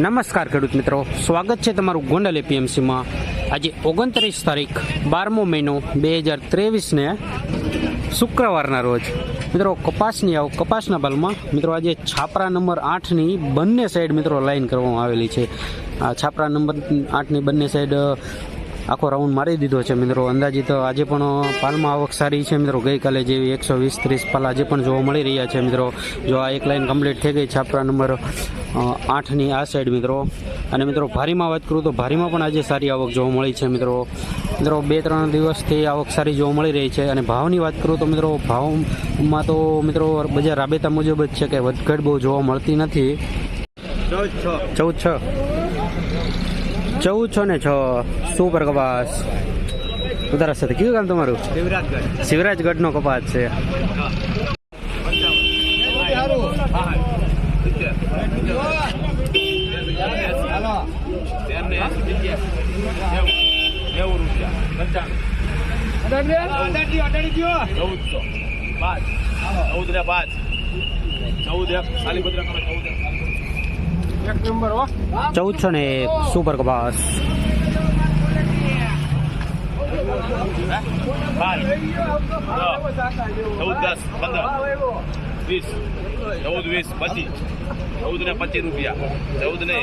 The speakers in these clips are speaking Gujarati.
નમસ્કાર ખેડૂત મિત્રો. સ્વાગત છે તમારું ગોંડલ એપીએમસીમાં. આજે ઓગણત્રીસ તારીખ, બારમો મહિનો બે હજાર ત્રેવીસને શુક્રવારના રોજ. મિત્રો, કપાસની આવ, કપાસના બાલમાં મિત્રો, આજે છાપરા નંબર આઠની બંને સાઈડ મિત્રો લાઈન કરવામાં આવેલી છે. આ છાપરા નંબર આઠની બંને સાઈડ આખો રાઉન્ડ મારી દીધો છે મિત્રો. અંદાજિત આજે પણ પાલમાં આવક સારી છે મિત્રો. ગઈકાલે જેવી એકસો વીસ, ત્રીસ પાલ આજે પણ જોવા મળી રહ્યા છે મિત્રો. જો આ એક લાઈન કમ્પ્લીટ થઈ ગઈ છાપરા નંબર આઠની આ સાઈડ મિત્રો. અને મિત્રો ભારીમાં વાત કરું તો ભારીમાં પણ આજે સારી આવક જોવા મળી છે મિત્રો. મિત્રો બે ત્રણ દિવસથી આવક સારી જોવા મળી રહી છે અને ભાવની વાત કરું તો મિત્રો ભાવમાં તો મિત્રો બજાર રાબેતા મુજબ જ છે કે વધઘટ બહુ જોવા મળતી નથી. ચૌદ છ. ચૌદ છ ને છ. સુપર કપાસ. ઉધારા સાથે કયું કામ તમારું? શિવરાજગઢનો કપાસ છે. ચૌદસો પાંચ ચૌદ ને પાંચ ચૌદ એક સુપર કપાસ પાંચ ચૌદ દસ પંદર. વીસ. ચૌદ વીસ પચીસ. ચૌદ ને પચીસ રૂપિયા. ચૌદ ને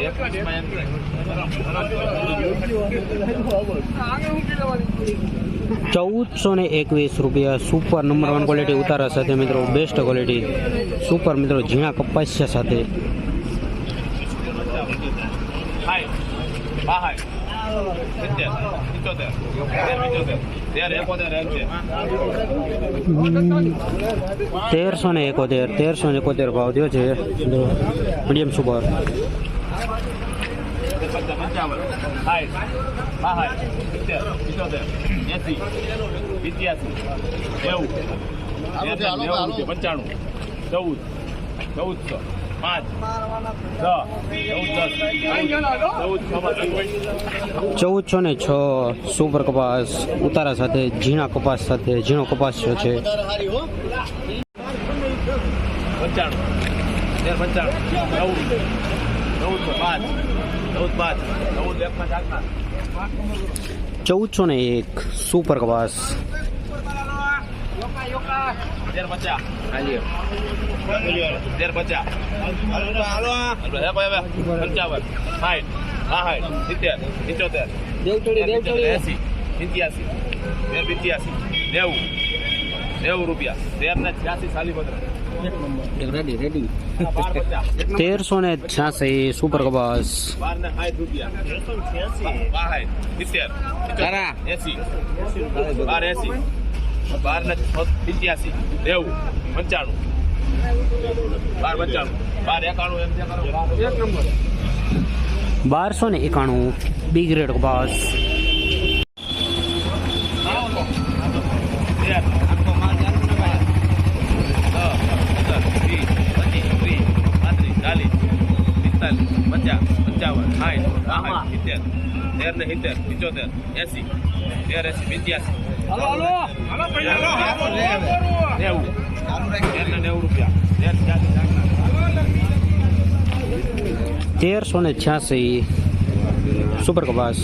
ચૌદસો ને એકવીસ રૂપિયા સુપર નંબર વન ક્વોલિટી ઉતારા સાથે મિત્રો બેસ્ટ ક્વોલિટી સુપર મિત્રો ઝીણા કપાસિયા સાથે. સિત્તેર એકોતેર એમ તેરસો ને એકોતેર તેરસો ને એકોતેર ભાવ થયો છે મીડિયમ સુપર પંચાવન સિત્તેર પંચોતેર એસી પંચાણું ચૌદ ચૌદસો છ ચૌદ છો ને છ સુપર કપાસ ઉતારા સાથે, ઝીણા કપાસ સાથે, ઝીણો કપાસ છે. પંચાણું ને એક સુપર ચૌદસો સુપર કપાસ તેર પચાસ તેર પચાસ હાલો હે બાસઠ સિત્તેર પંચોતેર એસી પંચ્યાસી તેર પંચ્યાસી નેવું નેવું રૂપિયા તેર ને છ્યાસી સાલી પત્ર રેડી પચાસ તેરસો ને છ્યાસી સુપર કપાસ બાર ને સાઠ રૂપિયા સિત્તેર એસી. બાર એસી. બાર ને પંચ્યાસી નેવું પંચાણું. બાર પંચાણું. બાર એકાણું એમ ત્યાં કરો. એક નંબર. બારસો ને એકાણું. બી ગ્રેડ કપાસ પંચાવન સાઠ બાસઠ સિત્તેર તેર ને સિત્તેર પિચોતેર એસી તેર એસી પંચ્યાસી. નેવું. તેર ને નેવું રૂપિયા. તેર તેરસો ને છ્યાસી. સુપર કપાસ.